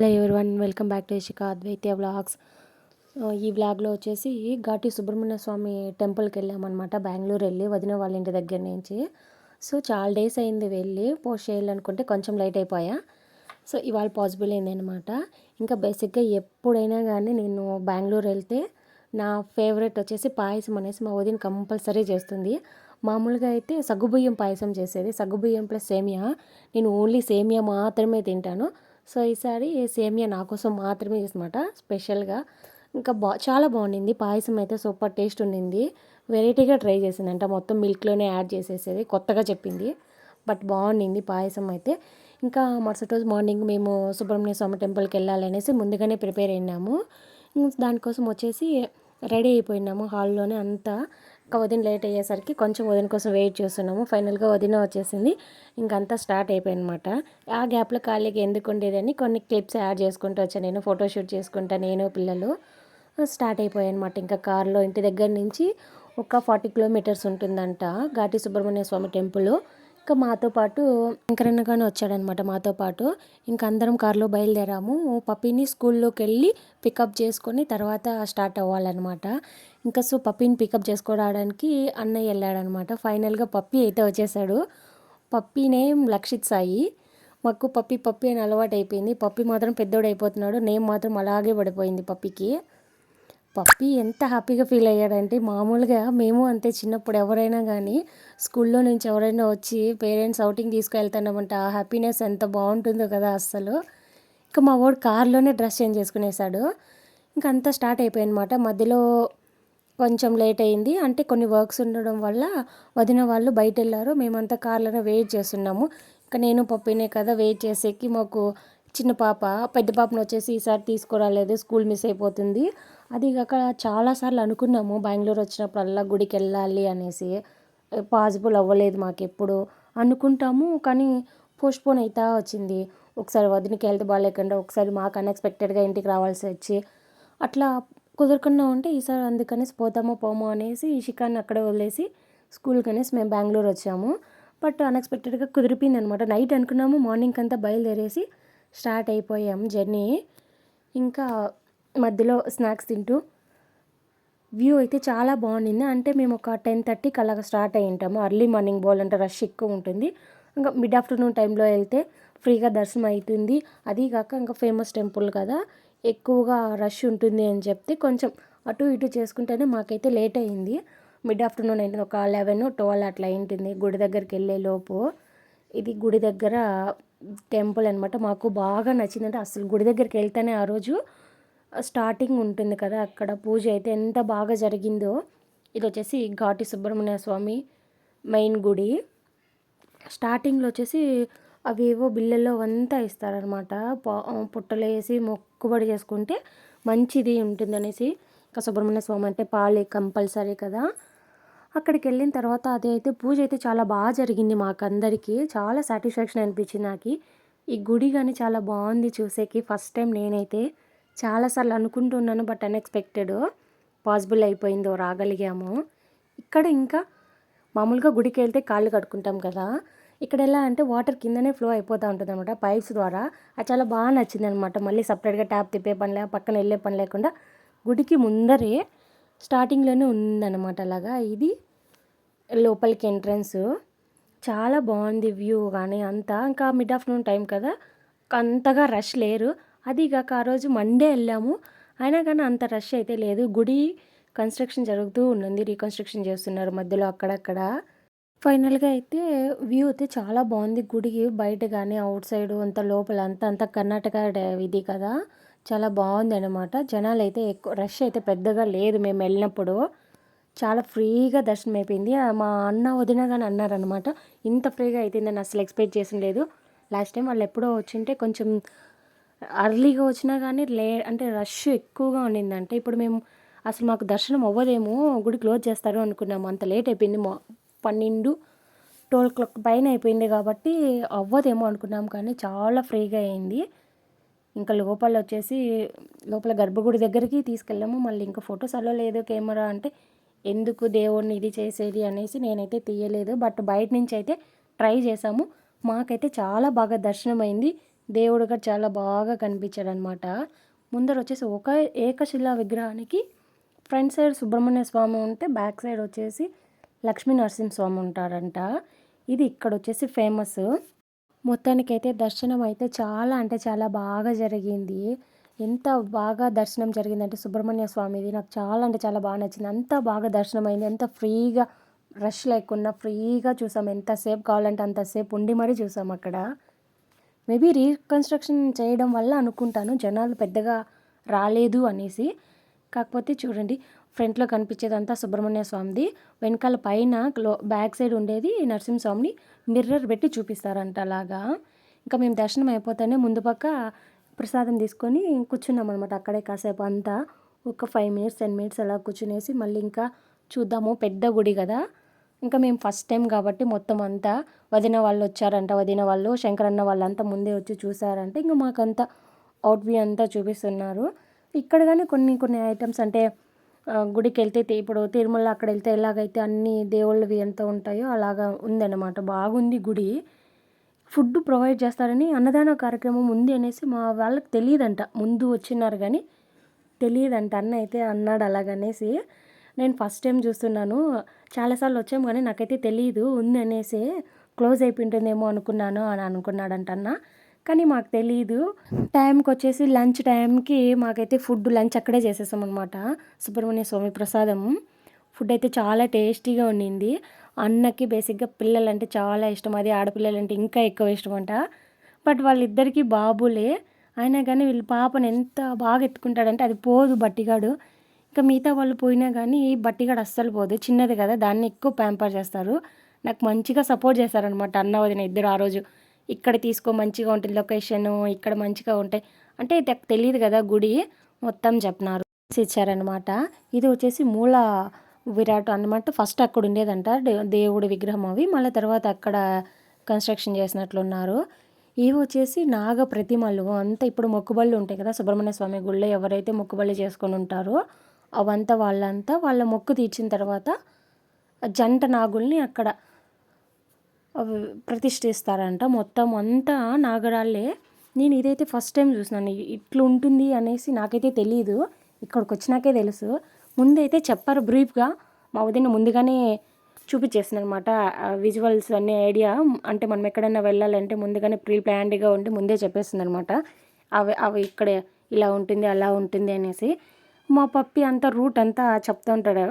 Hello everyone welcome back to Ishika Advaitya vlogs ఈ వ్లాగ్లో వచ్చేసి ఘాటి సుబ్రహ్మణ్య స్వామి టెంపుల్కి వెళ్ళామన్నమాట. బెంగళూరు వెళ్ళి వదిన వాళ్ళ ఇంటి దగ్గర నుంచి. సో చాలా డేస్ అయింది వెళ్ళి పోస్ట్ చేయాలనుకుంటే కొంచెం లేట్ అయిపోయా. సో ఇవాళ పాసిబుల్ అయిందనమాట ఇంకా బేసిక్గా ఎప్పుడైనా కానీ నేను బెంగళూరు వెళ్తే నా ఫేవరెట్ వచ్చేసి పాయసం అనేసి మా వదిన కంపల్సరీ చేస్తుంది. మామూలుగా అయితే సగ్గుబియ్యం పాయసం చేసేది. సగ్గుబియ్యం ప్లస్ సేమియా. నేను ఓన్లీ సేమియా మాత్రమే తింటాను. సో ఈసారి సేమియా నా కోసం మాత్రమే అనమాట స్పెషల్గా. ఇంకా బా చాలా బాగుండింది పాయసం అయితే సూపర్ టేస్ట్ ఉండింది. వెరైటీగా ట్రై చేసింది అంట మొత్తం మిల్క్లోనే యాడ్ చేసేసేది కొత్తగా చెప్పింది. బట్ బాగుండింది పాయసం అయితే. ఇంకా మరుసటి రోజు మార్నింగ్ మేము సుబ్రహ్మణ్య స్వామి టెంపుల్కి వెళ్ళాలనేసి ముందుగానే ప్రిపేర్ అయినాము. దానికోసం వచ్చేసి రెడీ అయిపోయినాము హాల్లోనే అంతా. ఇంకా వదిన లేట్ అయ్యేసరికి కొంచెం వదిన కోసం వెయిట్ చేస్తున్నాము. ఫైనల్గా వదిన వచ్చేసింది. ఇంకంతా స్టార్ట్ అయిపోయిందన్నమాట. ఆ గ్యాప్లో ఖాళీగా ఎందుకు ఉండేదని కొన్ని క్లిప్స్ యాడ్ చేసుకుంటూ వచ్చాను నేను ఫోటోషూట్ చేసుకుంటా నేను పిల్లలు. స్టార్ట్ అయిపోయానమాట ఇంకా కార్లో ఇంటి దగ్గర నుంచి ఒక ఫార్టీ కిలోమీటర్స్ ఉంటుందంట. ఘాటి సుబ్రహ్మణ్య స్వామి టెంపుల్. ఇంకా మాతో పాటు వెంకరన్నగానే వచ్చాడనమాట మాతో పాటు. ఇంకా అందరం కారులో బయలుదేరాము. పప్పీని స్కూల్లోకి వెళ్ళి పికప్ చేసుకొని తర్వాత స్టార్ట్ అవ్వాలన్నమాట. ఇంకా సో పప్పీని పికప్ చేసుకోవడానికి అన్నయ్య వెళ్ళాడనమాట ఫైనల్గా పప్పి అయితే వచ్చేసాడు. Puppy name Lakshit Sai. మాకు పప్పి పప్పి అని అలవాటు అయిపోయింది పప్పి మాత్రం పెద్దోడు అయిపోతున్నాడు నేమ్ మాత్రం అలాగే పడిపోయింది పప్పికి. పప్పి ఎంత హ్యాపీగా ఫీల్ అయ్యాడంటే మామూలుగా మేము అంతే చిన్నప్పుడు ఎవరైనా కానీ స్కూల్లో నుంచి ఎవరైనా వచ్చి పేరెంట్స్ అవుటింగ్ తీసుకువెళ్తున్నామంటే ఆ హ్యాపీనెస్ ఎంత బాగుంటుందో కదా అస్సలు. ఇంకా మా వాడు కార్లోనే డ్రెస్ చేంజ్ చేసుకునేసాడు. ఇంకా అంతా స్టార్ట్ అయిపోయిందన్నమాట. మధ్యలో కొంచెం లేట్ అయింది. అంటే కొన్ని వర్క్స్ ఉండడం వల్ల వదిన వాళ్ళు బయట వెళ్ళారు మేమంతా కార్లోనే వెయిట్ చేస్తున్నాము. ఇంకా నేను పప్పినే కదా వెయిట్ చేసేకి మాకు చిన్న పాప పెద్ద పాపను వచ్చేసి ఈసారి తీసుకురాలేదు స్కూల్ మిస్ అయిపోతుంది. అది కాక చాలాసార్లు అనుకున్నాము బెంగళూరు వచ్చినప్పుడల్లా గుడికి వెళ్ళాలి అనేసి పాసిబుల్ అవ్వలేదు మాకెప్పుడు అనుకుంటాము కానీ పోస్ట్పోన్ అవుతా వచ్చింది. ఒకసారి వదినకి హెల్త్ బాగాలేకుండా ఒకసారి మాకు అన్ఎక్స్పెక్టెడ్గా ఇంటికి రావాల్సి వచ్చి అట్లా కుదరకుండా ఉంటే ఈసారి అందుకనేసి పోతామో పోమో అనేసి ఇషికాన్ని అక్కడే వదిలేసి స్కూల్కి అనేసి మేము బెంగళూరు వచ్చాము. బట్ అన్ఎక్స్పెక్టెడ్గా కుదిరిపోయింది అనమాట నైట్ అనుకున్నాము మార్నింగ్ అంతా బయలుదేరేసి స్టార్ట్ అయిపోయాం జర్నీ. ఇంకా మధ్యలో స్నాక్స్ తింటూ. వ్యూ అయితే చాలా బాగుండింది. అంటే మేము ఒక టెన్ థర్టీకి అలాగ స్టార్ట్ అయ్యి ఉంటాము. అర్లీ మార్నింగ్ పోవాలంటే రష్ ఎక్కువ ఉంటుంది. ఇంకా మిడ్ ఆఫ్టర్నూన్ టైంలో వెళ్తే ఫ్రీగా దర్శనం అవుతుంది అది కాక ఇంకా ఫేమస్ టెంపుల్ కదా. ఎక్కువగా రష్ ఉంటుంది అని చెప్తే కొంచెం అటు ఇటు చేసుకుంటేనే మాకైతే లేట్ అయింది. మిడ్ ఆఫ్టర్నూన్ అయింది ఒక లెవెన్ ట్వెల్వ్ అట్లా అయింటుంది గుడి దగ్గరికి వెళ్ళే లోపు. ఇది గుడి దగ్గర టెంపుల్ అనమాట మాకు బాగా నచ్చిందంటే అసలు గుడి దగ్గరికి వెళ్తేనే ఆ రోజు స్టార్టింగ్ ఉంటుంది కదా అక్కడ పూజ అయితే ఎంత బాగా జరిగిందో. ఇది వచ్చేసి ఘాటి సుబ్రహ్మణ్య స్వామి మెయిన్ గుడి. స్టార్టింగ్లో వచ్చేసి అవేవో బిల్లల్లో అంతా ఇస్తారనమాట పుట్టలు వేసి మొక్కుబడి చేసుకుంటే మంచిది ఉంటుంది అనేసి ఇంకా సుబ్రహ్మణ్య స్వామి అంటే పాలే కంపల్సరీ కదా. అక్కడికి వెళ్ళిన తర్వాత అదే అయితే పూజ అయితే చాలా బాగా జరిగింది మాకందరికీ. చాలా సాటిస్ఫాక్షన్ అనిపించింది నాకు. ఈ గుడి కానీ చాలా బాగుంది చూసేకి. ఫస్ట్ టైం నేనైతే చాలాసార్లు అనుకుంటున్నాను బట్ అన్ఎక్స్పెక్టెడ్ పాసిబుల్ అయిపోయిందో రాగలిగాము. ఇక్కడ ఇంకా మామూలుగా గుడికి వెళ్తే కాళ్ళు కట్టుకుంటాం కదా. ఇక్కడ ఎలా అంటే వాటర్ కిందనే ఫ్లో అయిపోతూ ఉంటుంది అనమాట పైప్స్ ద్వారా. అది చాలా బాగా నచ్చింది అనమాట మళ్ళీ సపరేట్గా ట్యాప్ తిప్పే పని లేక పక్కన వెళ్ళే పని లేకుండా గుడికి ముందరే స్టార్టింగ్లోనే ఉందన్నమాట అలాగా. ఇది లోపలికి ఎంట్రన్స్. చాలా బాగుంది వ్యూ కానీ అంతా. ఇంకా మిడ్ ఆఫ్టర్నూన్ టైం కదా. అంతగా రష్ లేరు. అది కాక ఆ రోజు మండే వెళ్ళాము. అయినా కానీ అంత రష్ అయితే లేదు. గుడి కన్స్ట్రక్షన్ జరుగుతూ ఉన్నది. రీకన్స్ట్రక్షన్ చేస్తున్నారు మధ్యలో అక్కడక్కడ. ఫైనల్గా అయితే వ్యూ అయితే చాలా బాగుంది. గుడికి బయట కానీ అవుట్ సైడ్ అంత లోపల అంతా అంతా కర్ణాటక ఇది కదా. చాలా బాగుంది అనమాట జనాలు అయితే ఎక్కువ రష్ అయితే పెద్దగా లేదు మేము వెళ్ళినప్పుడు. చాలా ఫ్రీగా దర్శనం అయిపోయింది. మా అన్న వదిన కానీ అన్నారనమాట ఇంత ఫ్రీగా అయిపోయిందని అసలు ఎక్స్పెక్ట్ చేసిన లేదు. లాస్ట్ టైం వాళ్ళు ఎప్పుడో వచ్చింటే కొంచెం అర్లీగా వచ్చినా కానీ లే అంటే రష్ ఎక్కువగా ఉండిందంటే. ఇప్పుడు మేము అసలు మాకు దర్శనం అవ్వదేమో గుడి క్లోజ్ చేస్తారు అనుకున్నాము. అంత లేట్ అయిపోయింది. మా పన్నెండు ట్వెల్వ్ క్లాక్ పైన అయిపోయింది కాబట్టి అవ్వదేమో అనుకున్నాం కానీ చాలా ఫ్రీగా అయింది. ఇంకా లోపల వచ్చేసి లోపల గర్భగుడి దగ్గరికి తీసుకెళ్ళాము. మళ్ళీ ఇంకా ఫొటోస్ అలో లేదు కెమెరా అంటే ఎందుకు దేవుడిని ఇది చేసేది అనేసి నేనైతే తీయలేదు. బట్ బయట నుంచి అయితే ట్రై చేసాము మాకైతే చాలా బాగా దర్శనం అయింది దేవుడు కూడా చాలా బాగా కనిపించాడు అనమాట ముందర వచ్చేసి ఒక ఏకశిలా విగ్రహానికి ఫ్రంట్ సైడ్ సుబ్రహ్మణ్య స్వామి ఉంటే బ్యాక్ సైడ్ వచ్చేసి లక్ష్మీ నరసింహస్వామి ఉంటారంట. ఇది ఇక్కడ వచ్చేసి ఫేమస్. మొత్తానికైతే దర్శనం అయితే చాలా అంటే చాలా బాగా జరిగింది. ఎంత బాగా దర్శనం జరిగిందంటే సుబ్రహ్మణ్య స్వామిది. నాకు చాలా అంటే చాలా బాగా నచ్చింది. అంత బాగా దర్శనం అయింది ఎంత ఫ్రీగా రష్ లేకుండా ఫ్రీగా చూసాం. ఎంతసేపు కావాలంటే అంతసేపు ఉండి మరీ చూసాం అక్కడ. మేబీ రీకన్స్ట్రక్షన్ చేయడం వల్ల అనుకుంటాను. జనాలు పెద్దగా రాలేదు అనేసి. కాకపోతే చూడండి ఫ్రంట్లో కనిపించేదంతా సుబ్రహ్మణ్య స్వామిది. వెనకాల పైన బ్యాక్ సైడ్ ఉండేది నరసింహస్వామిని. మిర్రర్ పెట్టి చూపిస్తారంట అలాగా. ఇంకా మేము దర్శనం అయిపోతానే ముందు పక్క ప్రసాదం తీసుకొని కూర్చున్నాం అనమాట అక్కడే కాసేపు అంతా. ఒక ఫైవ్ మినిట్స్ టెన్ మినిట్స్ అలా కూర్చునేసి మళ్ళీ ఇంకా చూద్దాము పెద్ద గుడి కదా. ఇంకా మేము ఫస్ట్ టైం కాబట్టి మొత్తం అంతా వదిన వాళ్ళు వచ్చారంట. వదిన వాళ్ళు శంకరన్న వాళ్ళంతా ముందే వచ్చి చూసారంటే ఇంకా మాకంతా అవుట్ వ్యూ అంతా చూపిస్తున్నారు. ఇక్కడ కానీ కొన్ని కొన్ని ఐటమ్స్ అంటే గుడికి వెళ్తే ఇప్పుడు తిరుమల అక్కడ వెళ్తే ఎలాగైతే అన్ని దేవుళ్ళవి ఎంత ఉంటాయో అలాగా ఉందన్నమాట. బాగుంది గుడి. ఫుడ్ ప్రొవైడ్ చేస్తారని అన్నదాన కార్యక్రమం ఉంది అనేసి మా వాళ్ళకి తెలియదంట. ముందు వచ్చినారు కానీ తెలియదంట. అన్న అయితే అన్నాడు అలాగనేసి. నేను ఫస్ట్ టైం చూస్తున్నాను. చాలాసార్లు వచ్చాం కానీ నాకైతే తెలియదు ఉంది అనేసి క్లోజ్ అయిపోయింటుందేమో అనుకున్నాను అని అనుకున్నాడంట అన్న. కానీ మాకు తెలియదు టైంకి వచ్చేసి లంచ్ టైంకి మాకైతే ఫుడ్ లంచ్ అక్కడే చేసేసాం అనమాట సుబ్రహ్మణ్య స్వామి ప్రసాదం. ఫుడ్ అయితే చాలా టేస్టీగా ఉండింది. అన్నకి బేసిక్గా పిల్లలంటే చాలా ఇష్టం. అది ఆడపిల్లలంటే ఇంకా ఎక్కువ ఇష్టం అంట బట్ వాళ్ళిద్దరికీ బాబులే. అయినా కానీ వీళ్ళ పాపను ఎంత బాగా ఎత్తుకుంటాడంటే అది పోదు బట్టిగాడు. ఇంకా మిగతా వాళ్ళు పోయినా కానీ బట్టిగాడు అస్సలు పోదు. చిన్నది కదా దాన్ని ఎక్కువ ప్యాంపర్ చేస్తారు. నాకు మంచిగా సపోర్ట్ చేస్తారనమాట అన్న వదిన ఇద్దరు ఆ రోజు. ఇక్కడ తీసుకో మంచిగా ఉంటుంది లొకేషన్ ఇక్కడ మంచిగా ఉంటాయి అంటే తెలియదు కదా గుడి మొత్తం చెప్పినారు. ఇచ్చారనమాట ఇది వచ్చేసి మూల విరాట్ అనమాట ఫస్ట్ అక్కడ ఉండేదంట దేవుడి విగ్రహం అవి. మళ్ళీ తర్వాత అక్కడ కన్స్ట్రక్షన్ చేసినట్లున్నారు ఇవి వచ్చేసి నాగ ప్రతిమలు. అంతా ఇప్పుడు మొక్కుబళ్ళు ఉంటాయి కదా సుబ్రహ్మణ్య స్వామి గుళ్ళో ఎవరైతే మొక్కుబళ్ళు చేసుకొని ఉంటారో అవంతా వాళ్ళంతా వాళ్ళ మొక్కు తీర్చిన తర్వాత జంట నాగుల్ని అక్కడ ప్రతిష్ఠిస్తారంట. మొత్తం అంతా నాగరాళ్ళే నేను ఇదైతే ఫస్ట్ టైం చూసినాను. ఇట్లా ఉంటుంది అనేసి నాకైతే తెలియదు ఇక్కడికి వచ్చినాకే తెలుసు. ముందైతే చెప్పారు బ్రీఫ్గా. మా వదిన ముందుగానే చూపించేసింది అనమాట విజువల్స్ అనే ఐడియా అంటే మనం ఎక్కడైనా వెళ్ళాలంటే ముందుగానే ప్రీ ప్లాన్డ్గా ఉండి ముందే చెప్పేస్తుందనమాట అవి అవి ఇక్కడ ఇలా ఉంటుంది అలా ఉంటుంది అనేసి. మా పప్పి అంతా రూట్ అంతా చెప్తూ ఉంటాడు.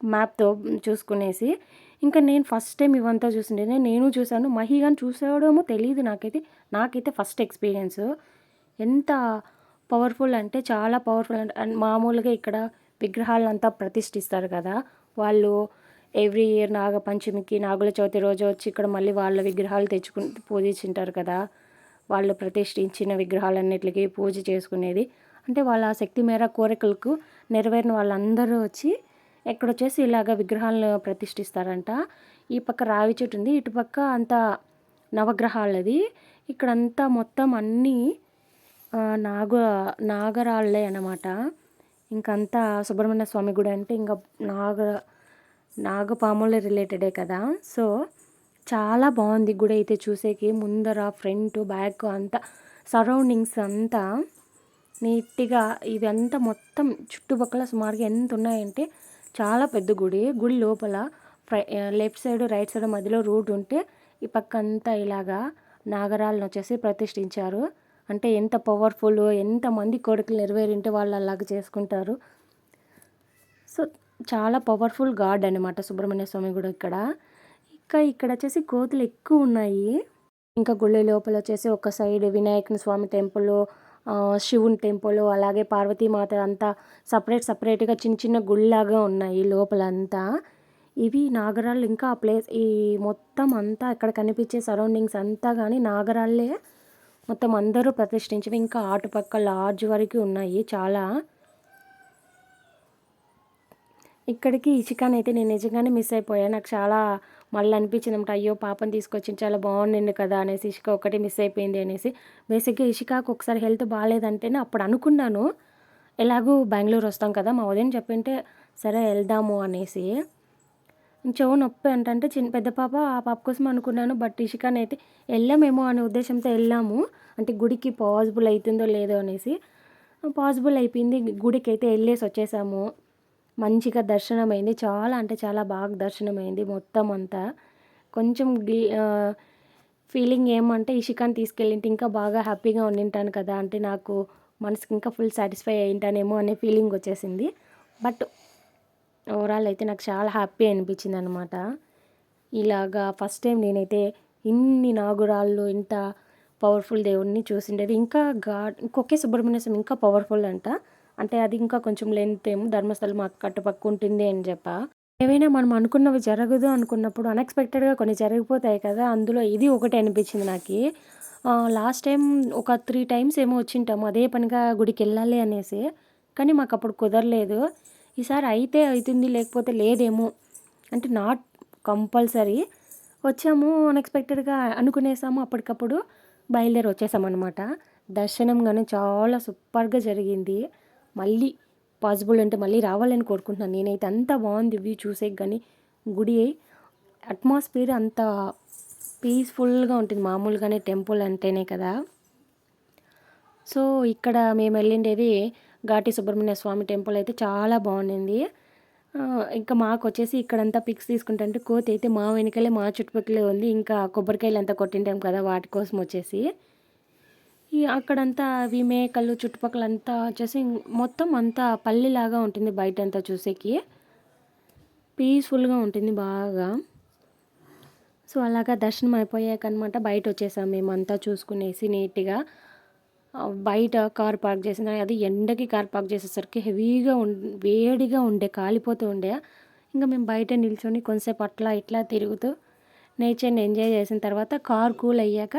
మ్యాప్తో చూసుకునేసి. ఇంకా నేను ఫస్ట్ టైం ఇవంతా చూసిండే నేను చూశాను. మహిగాని చూసాడేమో తెలియదు నాకైతే. నాకైతే ఫస్ట్ ఎక్స్పీరియన్స్ ఎంత పవర్ఫుల్ అంటే చాలా పవర్ఫుల్ అండ్ మామూలుగా ఇక్కడ విగ్రహాలంతా ప్రతిష్ఠిస్తారు కదా. వాళ్ళు ఎవ్రీ ఇయర్ నాగపంచమికి నాగుల చవితి రోజు వచ్చి ఇక్కడ మళ్ళీ వాళ్ళ విగ్రహాలు తెచ్చుకుని పూజించుంటారు కదా. వాళ్ళు ప్రతిష్ఠించిన విగ్రహాలన్నిటికీ పూజ చేసుకునేది. అంటే వాళ్ళ శక్తి మేర కోరికలకు నెరవేరిన వాళ్ళందరూ వచ్చి ఇక్కడ వచ్చేసి ఇలాగ విగ్రహాలను ప్రతిష్ఠిస్తారంట. ఈ పక్క రావి చెట్టు ఉంది ఇటుపక్క అంతా నవగ్రహాలది. ఇక్కడంతా మొత్తం అన్నీ నాగ నాగరాళ్ళే అన్నమాట. ఇంకంతా సుబ్రహ్మణ్య స్వామి గుడి అంటే ఇంకా నాగ నాగపాముల రిలేటెడే కదా. సో చాలా బాగుంది గుడి అయితే చూసేకి. ముందర ఫ్రంట్ బ్యాక్ అంతా సరౌండింగ్స్ అంతా నీట్గా ఇదంతా మొత్తం చుట్టుపక్కల సుమారుగా ఎంత ఉన్నాయంటే చాలా పెద్ద గుడి. గుడి లోపల లెఫ్ట్ సైడ్ రైట్ సైడ్ మధ్యలో రోడ్ ఉంటే ఈ పక్క అంతా ఇలాగా నాగరాలను వచ్చేసి ప్రతిష్ఠించారు. అంటే ఎంత పవర్ఫుల్ ఎంతమంది కోరికలు నెరవేరింటే వాళ్ళు అలాగ చేసుకుంటారు. సో చాలా పవర్ఫుల్ గాడ్ అనమాట సుబ్రహ్మణ్య స్వామి కూడా ఇక్కడ. ఇంకా ఇక్కడ వచ్చేసి కోతులు ఎక్కువ ఉన్నాయి. ఇంకా గుళ్ళ లోపల వచ్చేసి ఒక సైడ్ వినాయకుని స్వామి టెంపుల్ శివుని టెంపుల్ అలాగే పార్వతీమాత అంతా సపరేట్ సపరేట్గా చిన్న చిన్న గుళ్ళలాగా ఉన్నాయి లోపలంతా. ఇవి నాగరాళ్ళు ఇంకా ఆ ప్లేస్ ఈ మొత్తం అంతా ఇక్కడ కనిపించే సరౌండింగ్స్ అంతా కానీ నాగరాళ్ళే మొత్తం అందరూ ప్రతిష్ఠించివి. ఇంకా ఆటుపక్క లార్జ్ వరకు ఉన్నాయి చాలా. ఇక్కడికి ఈ చికెన్ అయితే నేను నిజంగానే మిస్ అయిపోయాను. నాకు చాలా మళ్ళీ అనిపించింది అనమాట అయ్యో పాపని తీసుకొచ్చింది చాలా బాగుండింది కదా అనేసి ఇషిక ఒకటి మిస్ అయిపోయింది అనేసి. బేసిక్గా ఇషికాకు ఒకసారి హెల్త్ బాగాలేదంటేనే అప్పుడు అనుకున్నాను ఎలాగూ బెంగళూరు వస్తాం కదా మా ఉదయం చెప్పింటే సరే వెళ్దాము అనేసి. చెవు నొప్పి అంటే చిన్న పెద్ద పాప ఆ పాప కోసం అనుకున్నాను బట్ ఇషికాని అయితే వెళ్ళామేమో అనే ఉద్దేశంతో వెళ్ళాము. అంటే గుడికి పాసిబుల్ అవుతుందో లేదో అనేసి. పాసిబుల్ అయిపోయింది గుడికి అయితే వెళ్ళేసి వచ్చేసాము. మంచిగా దర్శనం అయింది చాలా అంటే చాలా బాగా దర్శనం అయింది మొత్తం అంతా. కొంచెం గి ఫీలింగ్ ఏమంటే ఇషికాని తీసుకెళ్ళింటే ఇంకా బాగా హ్యాపీగా ఉండింటాను కదా అంటే నాకు మనసుకి ఇంకా ఫుల్ సాటిస్ఫై అయింటానేమో అనే ఫీలింగ్ వచ్చేసింది. బట్ ఓవరాల్ అయితే నాకు చాలా హ్యాపీ అనిపించింది అనమాట ఇలాగా ఫస్ట్ టైం నేనైతే ఇన్ని నాగురాళ్ళు ఇంత పవర్ఫుల్ దేవుడిని చూసిండేది. ఇంకా గా ఇంకొకే సుబ్రహ్మణ్య స్వామి ఇంకా పవర్ఫుల్ అంట. అంటే అది ఇంకా కొంచెం లెంత్ ఏమో ధర్మస్థలం మాకు కట్టుపక్క ఉంటుంది అని చెప్ప. ఏవైనా మనం అనుకున్నవి జరగదు అనుకున్నప్పుడు అన్ఎక్స్పెక్టెడ్గా కొన్ని జరిగిపోతాయి కదా అందులో ఇది ఒకటి అనిపించింది నాకు. లాస్ట్ టైం ఒక త్రీ టైమ్స్ ఏమో వచ్చింటాము అదే పనిగా గుడికి వెళ్ళాలి అనేసి కానీ మాకు అప్పుడు కుదరలేదు. ఈసారి అయితే అవుతుంది లేకపోతే లేదేమో అంటే నాట్ కంపల్సరీ వచ్చాము అన్ఎక్స్పెక్టెడ్గా అనుకునేసాము అప్పటికప్పుడు బయలుదేరి వచ్చేసామన్నమాట. దర్శనం కానీ చాలా సూపర్గా జరిగింది. మళ్ళీ పాసిబుల్ అంటే మళ్ళీ రావాలని కోరుకుంటున్నాను. నేనైతే అంత బాగుంది వ్యూ చూసే కానీ గుడి అట్మాస్ఫియర్ అంత పీస్ఫుల్గా ఉంటుంది. మామూలుగానే టెంపుల్ అంటేనే కదా. సో ఇక్కడ మేము వెళ్ళిండేది ఘాటి సుబ్రహ్మణ్య స్వామి టెంపుల్ అయితే చాలా బాగుండింది. ఇంకా మాకు వచ్చేసి ఇక్కడంతా పిక్స్ తీసుకుంటే కోతి అయితే మా వెనకలే మా చుట్టుపక్కలే ఉంది. ఇంకా కొబ్బరికాయలు అంతా కొట్టింటాం కదా వాటి కోసం వచ్చేసి. ఈ అక్కడంతా అవి మేకలు చుట్టుపక్కల అంతా వచ్చేసి మొత్తం అంతా పల్లిలాగా ఉంటుంది బయట అంతా చూసేకి. పీస్ఫుల్గా ఉంటుంది బాగా. సో అలాగా దర్శనం అయిపోయాక అనమాట బయట వచ్చేసాం మేమంతా చూసుకునేసి నీట్గా. బయట కార్ పార్క్ చేసిన అది ఎండకి కార్ పార్క్ చేసేసరికి హెవీగా ఉం వేడిగా ఉండే కాలిపోతూ ఉండే. ఇంకా మేము బయట నిల్చొని కొంతసేపు అట్లా ఇట్లా తిరుగుతూ నేచర్ని ఎంజాయ్ చేసిన తర్వాత కార్ కూల్ అయ్యాక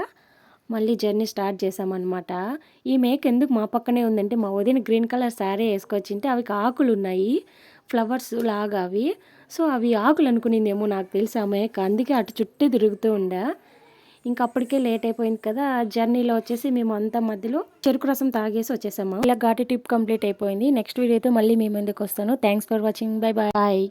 మళ్ళీ జర్నీ స్టార్ట్ చేసామన్నమాట ఈ మేక ఎందుకు మా పక్కనే ఉందంటే మా వదిన గ్రీన్ కలర్ శారీ వేసుకొచ్చింటే అవి ఆకులు ఉన్నాయి ఫ్లవర్స్ లాగా అవి. సో అవి ఆకులు అనుకునిందేమో నాకు తెలిసి ఆ మేక. అందుకే అటు చుట్టూ తిరుగుతూ ఉండే. ఇంకా అప్పటికే లేట్ అయిపోయింది కదా. జర్నీలో వచ్చేసి మేము అంతా మధ్యలో చెరుకు రసం తాగేసి వచ్చేసాము. ఇలా ఘాటి టిప్ కంప్లీట్ అయిపోయింది. నెక్స్ట్ వీడియోతో మళ్ళీ మేము ఎందుకు వస్తాను. Thanks for watching. Bye bye